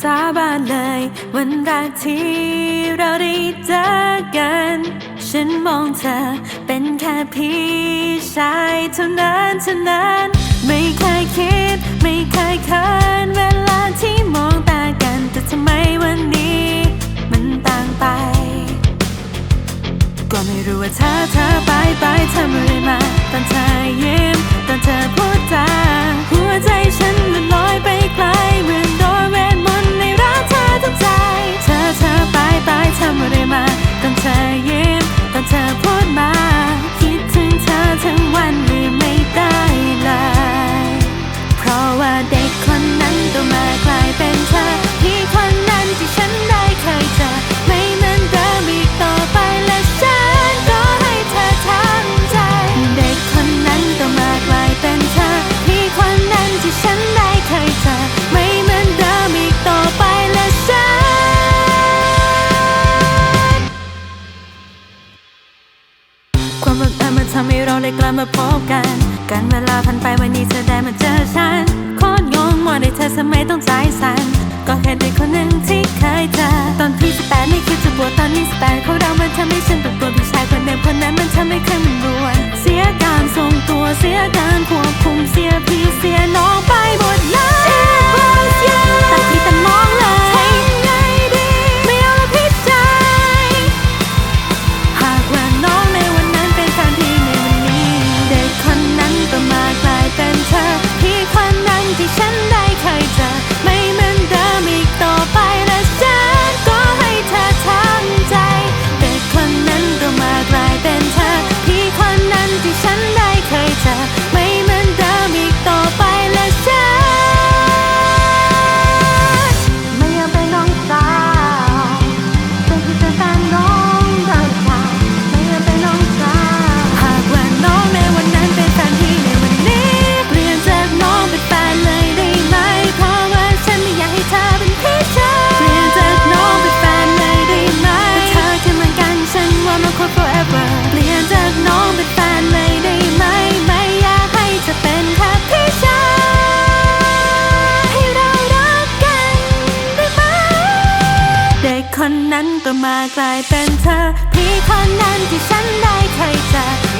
สาบานในวันแรกที่เราได้เจอกัน ฉันมองเธอเป็นแค่พี่ชายเท่านั้นเท่านั้นไม่ มันทำให้เราได้กลับมาพบกัน กันเวลาผ่านไปวันนี้เธอได้มาเจอฉันโคตรงงว่าในเธอทำไมต้องใจสั่นก็แค่เด็กคนหนึ่งที่เคยเจอตอนที่สิบแปดไม่คิดจะบวชตอนนี้สแปนเขาเรามันทำให้ฉันตัวตัวพี่ชายคนเดิมคนนั้นมันทำให้เคยมันรวนเสียการทรงตัวเสียการคว คนนั้นก็มากลายเป็นเธอพี่คนนั้นที่ฉันได้เคยเจอ